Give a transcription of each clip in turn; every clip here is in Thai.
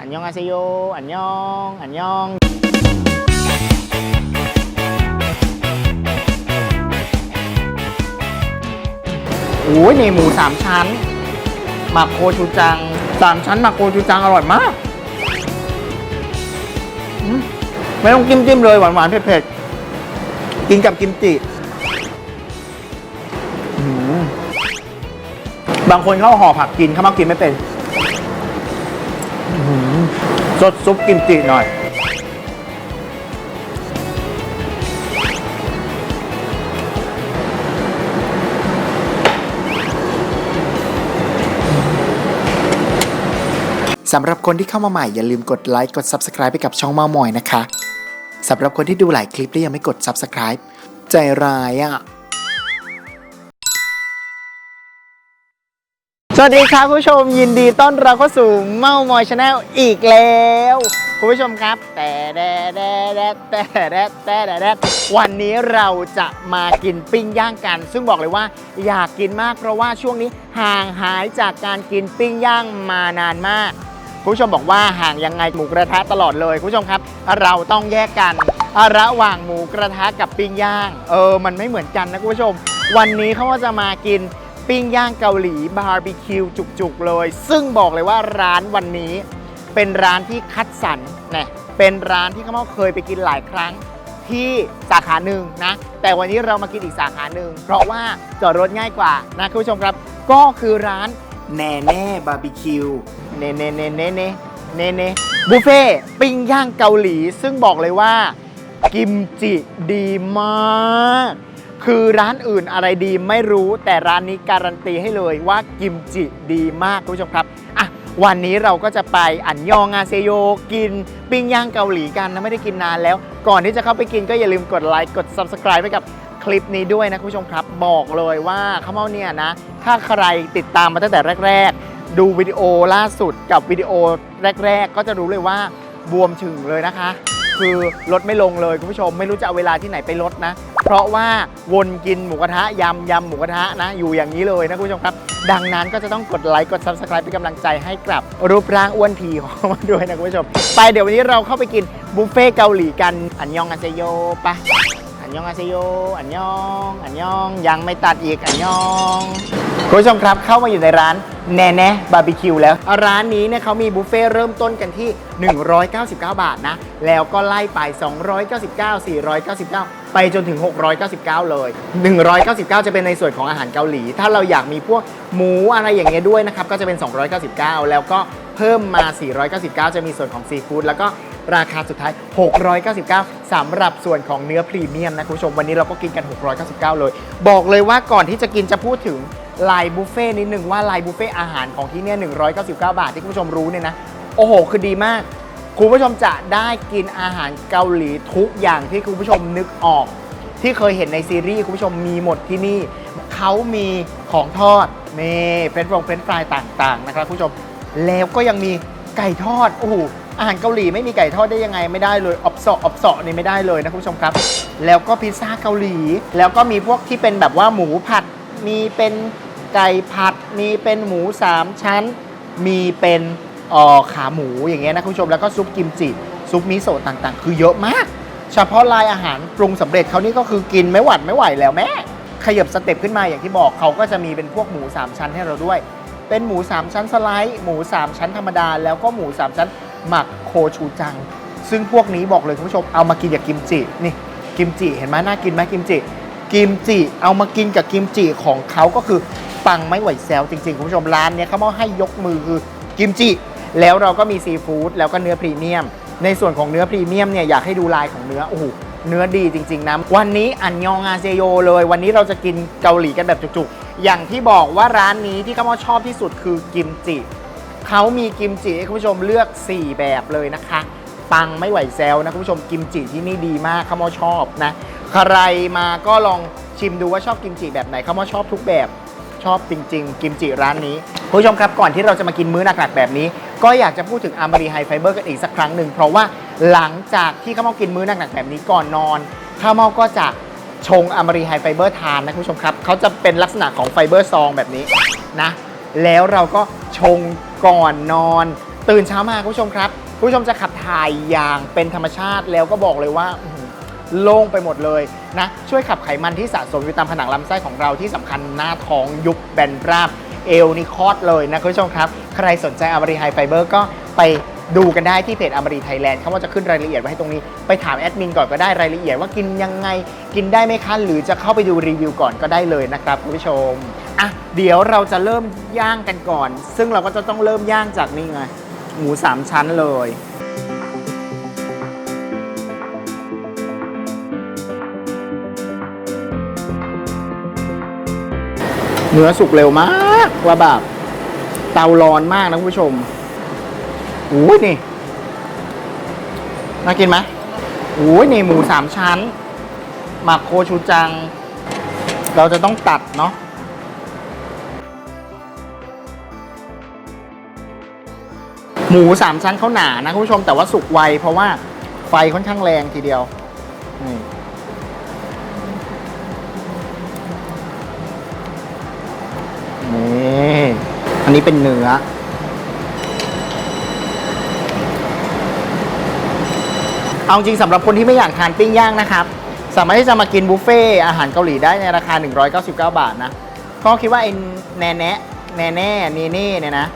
อันยองอาเซโย อันยอง อันยองโอ้ยนี่หมูสามชั้นหมักโคชูจังสามชั้นหมักโคชูจังอร่อยมากไม่ต้องจิ้มจิ้มๆเลยหวานหวานๆเผ็ดๆกินกับกิมจิบางคนเขาห่อผักกินเขามากินไม่เป็น สดซุปกิมจิหน่อย สำหรับคนที่เข้ามาใหม่อย่าลืมกดไลค์กด Subscribe ไปกับช่องเมามอยนะคะ สำหรับคนที่ดูหลายคลิปแล้วยังไม่กด Subscribe ใจร้ายอะ่ะ สวัสดีครับผู้ชมยินดีต้อนรับเข้าสู่เม้ามอยชาแนลอีกแล้วคุณผู้ชมครับ แต่แดแดแดแต่แดแต่แดแดวันนี้เราจะมากินปิ้งย่างกัน ซึ่งบอกเลยว่าอยากกินมากเพราะว่าช่วงนี้ห่างหายจากการกินปิ้งย่างมานานมากคุณผู้ชมบอกว่าห่างยังไงหมูกระทะตลอดเลยคุณผู้ชมครับ เราต้องแยกกันระหว่างหมูกระทะกับปิ้งย่าง เออ มันไม่เหมือนกันนะคุณผู้ชม วันนี้เขาว่าจะมากิน ปิ้งย่างเกาหลีบาร์บีคิวจุกๆเลย ซึ่งบอกเลยว่าร้านวันนี้ เป็นร้านที่คัดสรรเนี่ยเป็นร้านที่เขาเคยไปกินหลายครั้งที่สาขาหนึ่งนะ แต่วันนี้เรามากินอีกสาขาหนึ่งเพราะว่าจอดรถง่ายกว่านะคุณผู้ชมครับ ก็คือร้านแน่แน่บาร์บีคิวเน่เน่เน่เนเนเนเนบุฟเฟ่ปิ้งย่างเกาหลี ซึ่งบอกเลยว่า กิมจิดีมาก คือร้านอื่นอะไรดีไม่รู้แต่ร้านนี้การันตีให้เลยว่ากิมจิดีมากคุณผู้ชมครับอะวันนี้เราก็จะไปอันยองอาเซโยกินปิ้งย่างเกาหลีกันนะไม่ได้กินนานแล้ว ก่อนที่จะเข้าไปกินก็อย่าลืมกดไลค์กด Subscribe ไปกับคลิปนี้ด้วยนะคุณผู้ชมครับ บอกเลยว่าข้าวเม่าเนี่ยนะ ถ้าใครติดตามมาตั้งแต่แรก ๆ ดูวิดีโอล่าสุดกับวิดีโอแรก ๆ ก็จะรู้เลยว่าบวมถึงเลยนะคะ คือลดไม่ลงเลยคุณผู้ชมไม่รู้จะเอาเวลาที่ไหนไปลดนะ เพราะว่าวนกินหมูกระทะยำยำหมูกระทะนะ อยู่อย่างนี้เลยนะคุณผู้ชมครับ ดังนั้นก็จะต้องกดไลค์กด Subscribe เป็นกำลังใจให้กับรูปร่างอ้วนผีของมาด้วยนะคุณผู้ชม ไปเดี๋ยววันนี้เราเข้าไปกินบุฟเฟ่เกาหลีกันอันยองอาเซโยไปะ อันยองอาเซโย อันยอง อันยอง ยังไม่ตัดอีก อันยองคุณผู้ชมครับเข้ามาอยู่ในร้านแน่แน่บาร์บีคิวแล้ว ร้านนี้เนี่ยเขามีบุฟเฟ่ต์เริ่มต้นกันที่ 199 บาทนะ แล้วก็ไล่ไป 299 499 ไปจนถึง 699 เลย 199 จะเป็นในส่วนของอาหารเกาหลี ถ้าเราอยากมีพวกหมูอะไรอย่างเงี้ยด้วยนะครับ ก็จะเป็น 299 แล้วก็เพิ่มมา 499 จะมีส่วนของซีฟู้ดแล้วก็ ราคาสุดท้าย 699สำหรับส่วนของเนื้อพรีเมียมนะคุณผู้ชมวันนี้เราก็กินกัน 699 เลย บอกเลยว่าก่อนที่จะกินจะพูดถึงลายบุฟเฟ่นิดหนึ่งว่าลายบุฟเฟ่อาหารของที่เนี่ย 199 บาทที่คุณผู้ชมรู้เนี่ยนะ โอ้โห คือดีมาก คุณผู้ชมจะได้กินอาหารเกาหลีทุกอย่างที่คุณผู้ชมนึกออก ที่เคยเห็นในซีรีส์คุณผู้ชมมีหมดที่นี่ เขามีของทอดเมเฟรนฟรงเฟรนฟรายต่างๆ นะครับคุณผู้ชม แล้วก็ยังมีไก่ทอด โอ้โห อาหารเกาหลีไม่มีไก่ทอดได้ยังไงไม่ได้เลยอบเสาะอบเสาะนี่ไม่ได้เลยนะคุณผู้ชมครับ แล้วก็พิซซ่าเกาหลี แล้วก็มีพวกที่เป็นแบบว่าหมูผัด มีเป็นไก่ผัด มีเป็นหมูสามชั้น มีเป็นออขาหมูอย่างเงี้ยนะคุณผู้ชมแล้วก็ซุปกิมจิซุปมิโซะต่างๆ คือเยอะมาก เฉพาะลายอาหารปรุงสำเร็จเขานี่ก็คือกินไม่หวัดไม่ไหวแล้วแม่ขยับสเต็ปขึ้นมาอย่างที่บอกเขาก็จะมีเป็นพวกหมู 3 ชั้นให้เราด้วย เป็นหมู 3 ชั้นสไลด์ หมู 3 ชั้นธรรมดา แล้วก็หมู 3 ชั้น หมักโคชูจัง ซึ่งพวกนี้บอกเลยคุณผู้ชมเอามากินกับกิมจินี่กิมจิเห็นไหมน่ากินไหมกิมจิกิมจิเอามากินกับกิมจิของเขาก็คือปังไม่ไหวแซวจริงๆคุณผู้ชมร้านเนี้ยเขามาให้ยกมือคือกิมจิแล้วเราก็มีซีฟู้ดแล้วก็เนื้อพรีเมียม ในส่วนของเนื้อพรีเมียมเนี่ยอยากให้ดูลายของเนื้อโอ้โหเนื้อดีจริง ๆนะวันนี้อันยองอาเซโยเลย วันนี้เราจะกินเกาหลีกันแบบจุกๆ อย่างที่บอกว่าร้านนี้ที่เขามาชอบที่สุดคือกิมจิ เขามีกิมจิให้คุณผู้ชมเลือก 4 แบบเลยนะคะ ปังไม่ไหวแซวนะคุณผู้ชมกิมจิที่นี่ดีมากเขามาชอบนะ ใครมาก็ลองชิมดูว่าชอบกิมจิแบบไหนเขามาชอบทุกแบบชอบจริง ๆ กิมจิร้านนี้คุณผู้ชมครับก่อนที่เราจะมากินมื้อหนักๆแบบนี้ ก็อยากจะพูดถึงอามารีไฮไฟเบอร์กันอีกสักครั้งหนึ่งเพราะว่าหลังจากที่ข้าวเมากินมื้อหนักๆแบบนี้ก่อนนอนข้าวเมาก็จะชงอามารีไฮไฟเบอร์ทานนะคุณผู้ชมครับเขาจะเป็นลักษณะของไฟเบอร์ซองแบบนี้นะแล้วเราก็ชง ก่อนนอน ตื่นเช้ามาคุณผู้ชมครับคุณผู้ชมจะขับถ่ายอย่างเป็นธรรมชาติแล้วก็บอกเลยว่าโล่งไปหมดเลยนะช่วยขับไขมันที่สะสมอยู่ตามผนังลำไส้ของเราที่สำคัญหน้าท้องยุบแบนราบเอวนี่คอดเลยนะคุณผู้ชมครับ ใครสนใจอมรีไฮไฟเบอร์ก็ไป ดูกันได้ที่เพจอมรีไทยแลนด์เขาว่าจะขึ้นรายละเอียดไว้ให้ตรงนี้ ไปถามแอดมินก่อนก็ได้รายละเอียดว่ากินยังไง กินได้ไหมคะหรือจะเข้าไปดูรีวิวก่อนก็ได้เลยนะครับคุณผู้ชมอะเดี๋ยวเราจะเริ่มย่างกันก่อน ซึ่งเราก็จะต้องเริ่มย่างจากนี่ไงหมูสามชั้นเลยเนื้อสุกเร็วมากว่าแบบเตาร้อนมากนะคุณผู้ชม อุ้ยนี่ น่ากินไหมอุ้ยนี่หมูสามชั้น หมักโคชูจัง เราจะต้องตัดเนาะหมูสามชั้นเขาหนานะคุณผู้ชมแต่ว่าสุกไวเพราะว่าไฟค่อนข้างแรงทีเดียวนี่นี่อันนี้เป็นเนื้อ เอาจริงสำหรับคนที่ไม่อยากทานปิ้งย่างนะครับ สามารถที่จะมากินบุฟเฟ่อาหารเกาหลีได้ในราคา 199 บาทนะก็คิดว่าไอ้แนแนะแนแน่เนเน่เนี่ยนะ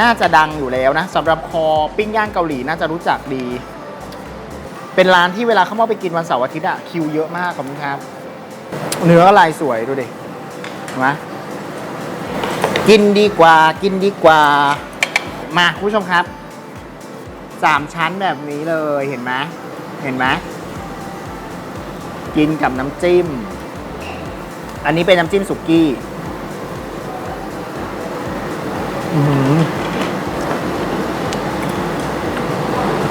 น่าจะดังอยู่แล้วนะสำหรับคอปิ้งย่างเกาหลีน่าจะรู้จักดี เป็นร้านที่เวลาเข้ามาไปกินวันเสาร์อาทิตย์อะคิวเยอะมากขอบคุณครับ เนื้อลายสวยดูดิเห็นไหมกินดีกว่ากินดีกว่า มาคุณผู้ชมครับสามชั้นแบบนี้เลยเห็นไหม เห็นไหมกินกับน้ำจิ้ม อันนี้เป็นน้ำจิ้มสุกี้อื้อหือ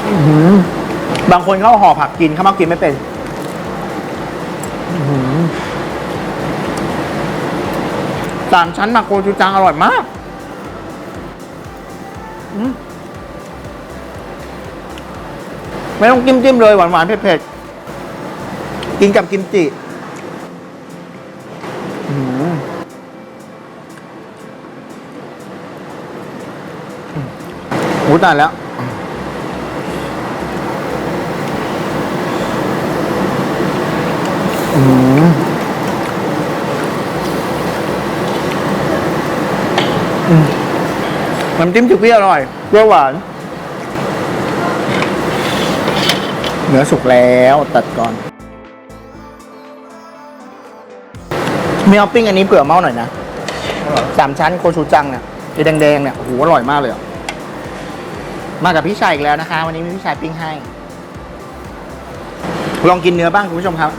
อื้อหือบางคนเขาห่อผักกินเขามากินไม่เป็นอื้อหือสามชั้นมาโกจูจังอร่อยมาก อืม ไม่ต้องจิ้มจิ้มๆเลยหวานหวานๆเผ็ดๆกินกับกิมจิหือโอ้ตายแล้วอืมอืมน้ำจิ้มจุกี้อร่อยเปรี้ยวหวาน เนื้อสุกแล้วตัดก่อน มีเอาปิ้งอันนี้เผื่อเมาหน่อยนะสามชั้นโคชูจังเนี่ยไอ้แดงๆเนี่ยโอ้โหอร่อยมากเลยอะมากับพี่ชายอีกแล้วนะคะ วันนี้มีพี่ชายปิ้งให้ ลองกินเนื้อบ้างคุณผู้ชมครับ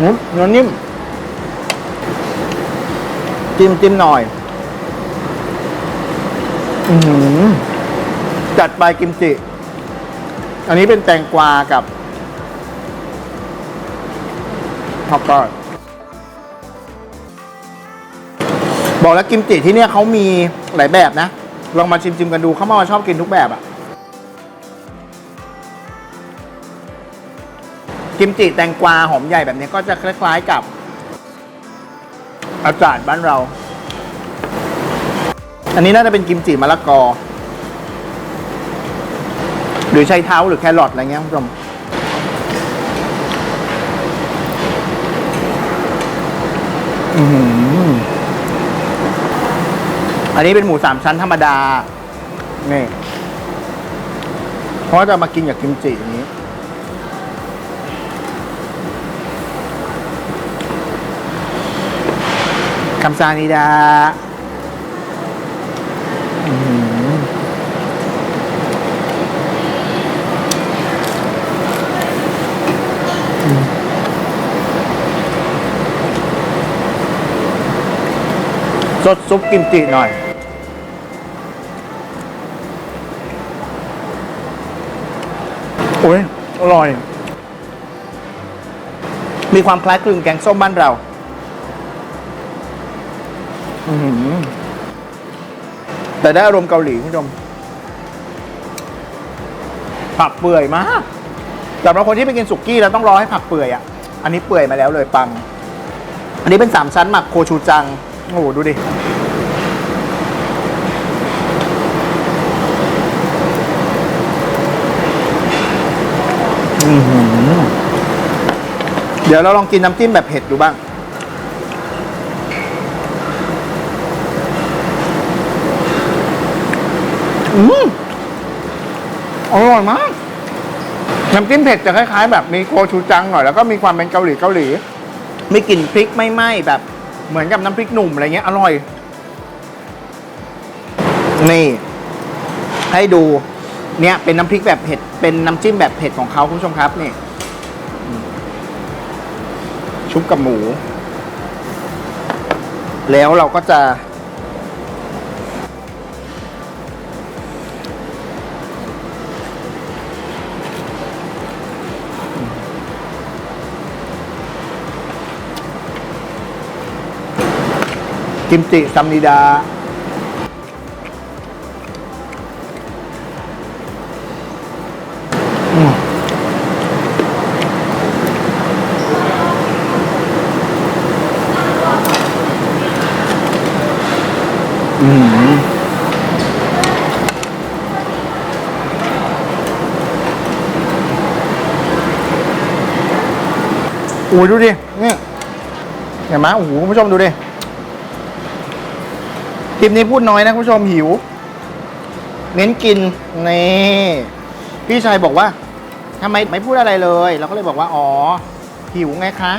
อืมเนื้อนิ่ม จิ้มจิ้มหน่อย อือหือจัดไปกิมจิ อันนี้เป็นแตงกวากับฮอกก้อนบอกแล้วกิมจิที่เนี่ยเขามีหลายแบบนะ ลองมาชิมชิมๆกันดูเขามาชอบกินทุกแบบอะกิมจิแตงกวาหอมใหญ่แบบนี้ก็จะคล้ายๆกับ อาจารย์บ้านเรา อันนี้น่าจะเป็นกิมจิมะละกอ หรือใช้เท้าหรือแครอทอะไรเงี้ยคุณผู้ชมอือหืออันนี้เป็นหมูสามชั้นธรรมดา นี่ เพราะจะมากินกับกิมจิอย่างนี้คำซานิดาอื้อหืออืม สดซุปกิมจิหน่อยโอ้ยอร่อย มีความคล้ายคลึงแกงส้มบ้านเรา แต่ได้อารมณ์เกาหลีคุณผู้ชมผักเปื่อยมากสำหรับคนที่ไปกินสุกี้แล้วต้องรอให้ผักเปื่อยอะ อันนี้เปื่อยมาแล้วเลยปัง อันนี้เป็นสามชั้นหมักโคชูจัง โอ้โหดูดิเดี๋ยวเราลองกินน้ำจิ้มแบบเผ็ดดูบ้าง อืมอร่อยมาก น้ำจิ้มเผ็ดจะคล้ายๆ แบบมีโคชูจังหน่อยแล้วก็มีความเป็นเกาหลีเกาหลี ไม่กลิ่นพริกไม่ไหม้แบบ เหมือนกับน้ำพริกหนุ่มอะไรเงี้ยอร่อย นี่ ให้ดู เนี่ยเป็นน้ำพริกแบบเผ็ด เป็นน้ำจิ้มแบบเผ็ดของเขาคุณผู้ชมครับนี่ชุบกับหมู แล้วเราก็จะ กิมจิซัมนิดา อืมอืมโอ้ยดูดิเนี่ยเห็นไหมโอ้โหคุณผู้ชมดูดิ คลิปนี้พูดน้อยนะคุณผู้ชมหิว เน้นกินนี่พี่ชายบอกว่าทำไมไม่พูดอะไรเลยเราก็เลยบอกว่า อ๋อ หิวไงคะ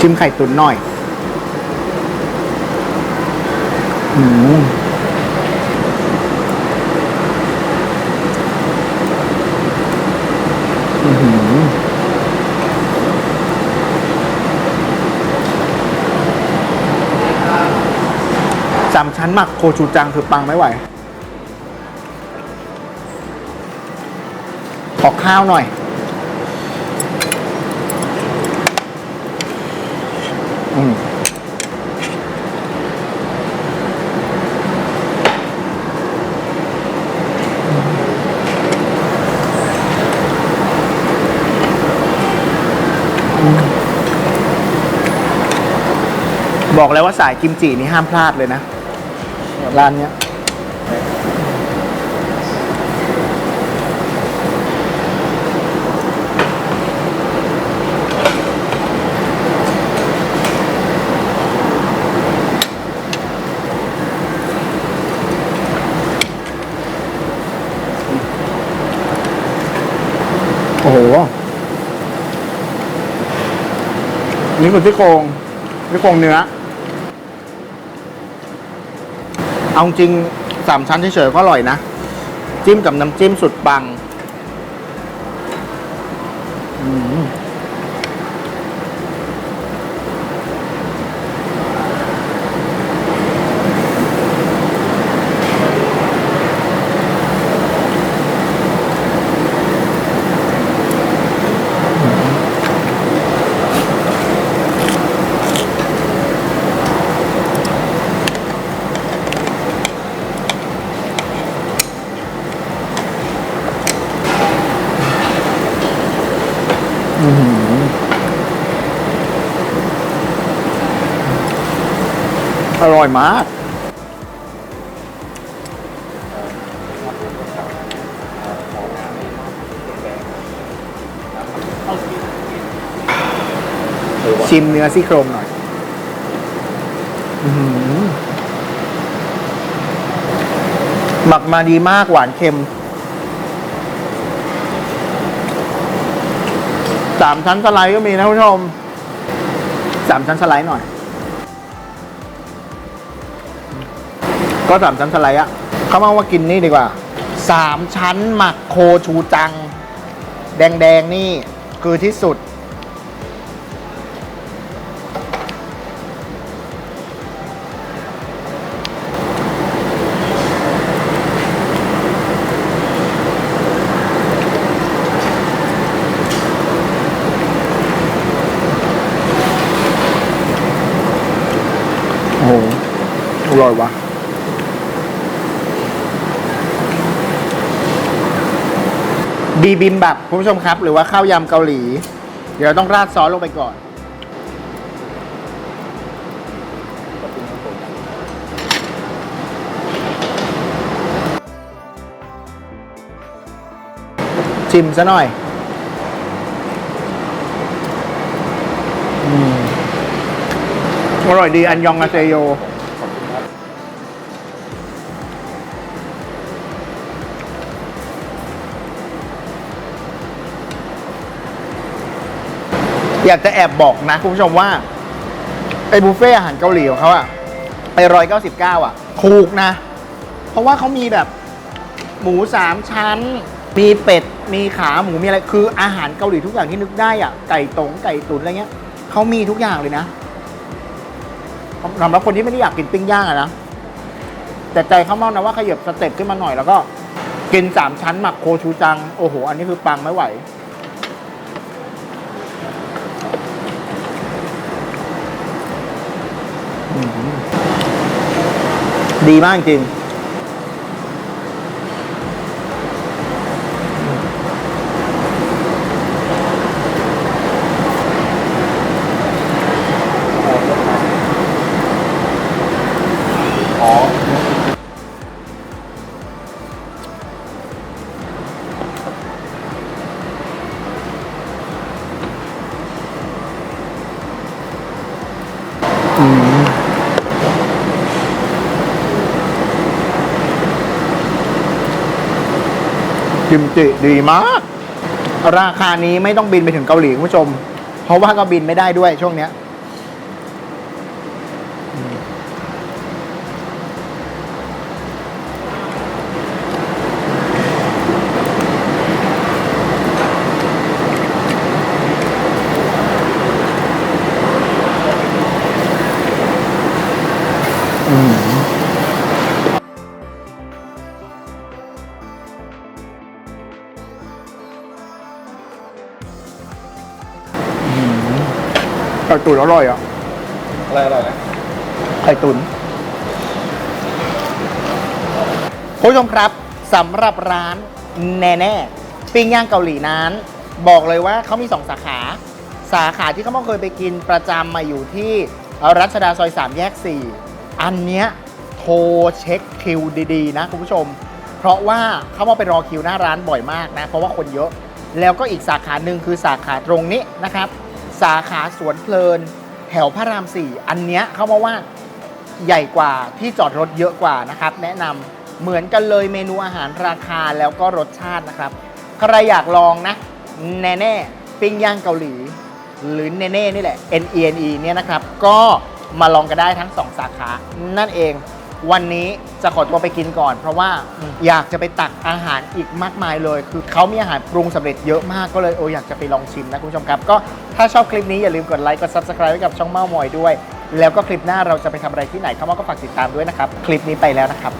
ชิมไข่ตุ๋นหน่อย อืม สามชั้นหมักโคชูจังคือปังไม่ไหว ขอข้าวหน่อย อืมบอกเลยว่าสายกิมจินี่ห้ามพลาดเลยนะ ร้านเนี้ยโอ้โห นี่คือซี่โครงซี่โครงเนื้อ เอาจริงสามชั้นเฉยๆก็อร่อยนะ จิ้มกับน้ำจิ้มสุดปัง อร่อยมาก ชิมเนื้อซี่โครงหน่อยอหมักมาดีมากหวานเค็ม สามชั้นสไลด์ก็มีนะคุณผู้ชม สามชั้นสไลด์หน่อย ก็สามชั้นสไลด์อะเขามาว่ากินนี่ดีกว่าสามชั้นหมักโคชูจัง แดงๆนี่คือที่สุด บีบิมบับคุณผู้ชมครับ หรือว่าข้าวยำเกาหลี เดี๋ยวต้องราดซอสลงไปก่อน ชิมซะหน่อยอร่อยดีอันยองอาเซโย อยากจะแอบบอกนะคุณผู้ชมว่าไอ้บุฟเฟ่อาหารเกาหลีของเขาอะไปร้อยเก้าสิบเก้าอะถูกนะ เพราะว่าเขามีแบบหมูสามชั้น มีเป็ด มีขาหมูมีอะไรคืออาหารเกาหลีทุกอย่างที่นึกได้อะไก่ตงไก่ตุ๋นอะไรเงี้ยเขามีทุกอย่างเลยนะสำหรับคนที่ไม่ได้อยากกินปิ้งย่างอะนะแต่ใจเขาเมานะว่าขยับสเต็ปขึ้นมาหน่อยแล้วก็ กินสามชั้นหมักโคชูจัง โอ้โห อันนี้คือปังไม่ไหว ดีมากจริง กิมจิดีมาก ราคานี้ไม่ต้องบินไปถึงเกาหลีคุณผู้ชม เพราะว่าก็บินไม่ได้ด้วยช่วงเนี้ย ไข่ตุ๋นอร่อยอะอะไรอร่อยนะไข่ตุ๋นคุณผู้ชมครับสำหรับร้านแน่แน่ๆปิ้งย่างเกาหลีนั้น บอกเลยว่าเขามีสองสาขา สาขาที่เขาเคยไปกินประจำมาอยู่ที่รัชดาซอย 3 แยก 4 อันเนี้ยโทรเช็คคิวดีๆ นะคุณผู้ชม เพราะว่าเขามาไปรอคิวหน้าร้านบ่อยมากนะ เพราะว่าคนเยอะ แล้วก็อีกสาขาหนึ่งคือสาขาตรงนี้นะครับ สาขาสวนเพลิน แถวพระราม4อันเนี้ยเขามาว่าใหญ่กว่าที่จอดรถเยอะกว่านะครับ แนะนำเหมือนกันเลยเมนูอาหารราคาแล้วก็รสชาตินะครับ ใครอยากลองนะ แน่แน่ปิ้งย่างเกาหลี หรือเนเน่นี่แหละ N E N E เนี่ยนะครับ ก็มาลองกันได้ทั้ง 2 สาขา นั่นเองวันนี้จะขอตัวไปกินก่อน เพราะว่าอยากจะไปตักอาหารอีกมากมายเลย คือเขามีอาหารปรุงสำเร็จเยอะมากก็เลยโออยากจะไปลองชิมนะคุณผู้ชมครับ ก็ ถ้าชอบคลิปนี้อย่าลืมกดไลค์กด subscribe ให้กับช่องเม้ามอยด้วย แล้วก็คลิปหน้าเราจะไปทำอะไรที่ไหนเข้ามาก็ฝากติดตามด้วยนะครับ คลิปนี้ไปแล้วนะครับ